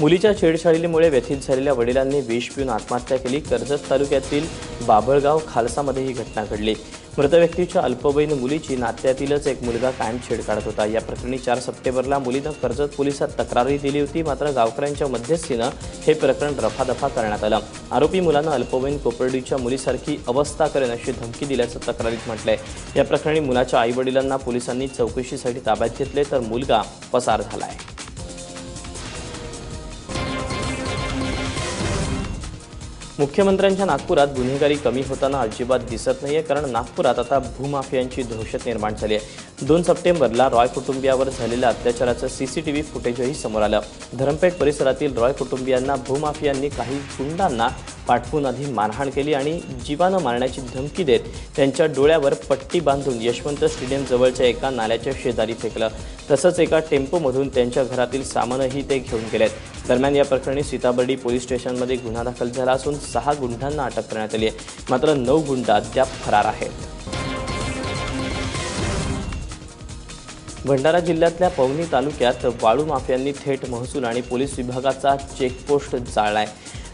मुलीच्या छेडछाडीमुळे व्यथित झालेल्या वडिलांनी विष पिऊन आत्महत्या केली. कर्जत तालुक्यातील बाभळगाव खालसामध्ये ही घटना घडली. मृत व्यक्तीच्या अल्पवयीन मुलीची नात्यातीलच एक मुलगा कायम छेड काढत होता. या प्रकरणी चार सप्टेंबरला मुलीनं कर्जत पोलिसात तक्रारही दिली होती. मात्र गावकऱ्यांच्या मध्यस्थीनं हे प्रकरण रफादफा करण्यात आलं. आरोपी मुलानं अल्पवयीन कोपर्डीच्या मुलीसारखी अवस्था करेन अशी धमकी दिल्याचं तक्रारीत म्हटलंय. या प्रकरणी मुलाच्या आईवडिलांना पोलिसांनी चौकशीसाठी ताब्यात घेतले तर मुलगा पसार झाला आहे मुख्यमंत्र्यांच्या नागपुरात गुन्हेगारी कमी होताना अजिबात दिसत नाहीये कारण नागपुरात आता भूमाफियांची दहशत निर्माण झाली आहे. दोन सप्टेंबरला रॉय कुटुंबियावर झालेल्या अत्याचाराचं सीसीटीव्ही फुटेजही समोर आलं. धरमपेठ परिसरातील रॉय कुटुंबियांना भूमाफियांनी काही गुंडांना पाठवून आधी मारहाण केली आणि जीवानं मारण्याची धमकी देत त्यांच्या डोळ्यावर पट्टी बांधून यशवंत स्टेडियम जवळच्या एका नाल्याच्या शेजारी फेकलं. तसंच एका टेम्पोमधून त्यांच्या घरातील सामानही ते घेऊन गेलेत. दरम्यान या प्रकरणी सीताबर्डी पोलीस स्टेशनमध्ये गुन्हा दाखल झाला असून सहा गुंठांना अटक करण्यात आली आहे. मात्र नऊ गुंड अद्याप फरार आहेत भंडारा जिल्ह्यातल्या पवनी तालुक्यात वाळू माफियांनी थेट महसूल आणि पोलीस विभागाचा चेकपोस्ट जाळलाय.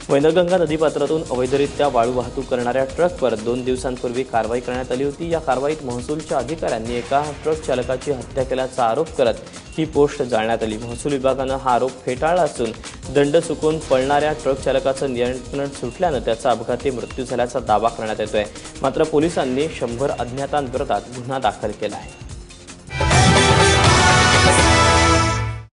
वैनगंगा नदीपात्रातून अवैधरित्या वाळू वाहतूक करणाऱ्या ट्रकवर दोन दिवसांपूर्वी कारवाई करण्यात आली होती. या कारवाईत महसूलच्या अधिकाऱ्यांनी एका ट्रक चालकाची हत्या केल्याचा आरोप करत ही पोस्ट जाळण्यात आली. महसूल विभागानं हा आरोप फेटाळला असून दंड चुकून पळणाऱ्या ट्रक चालकाचं नियंत्रण सुटल्यानं त्याचा अपघाती मृत्यू झाल्याचा दावा करण्यात येतोय. मात्र पोलिसांनी शंभर अज्ञातांविरोधात गुन्हा दाखल केला आहे.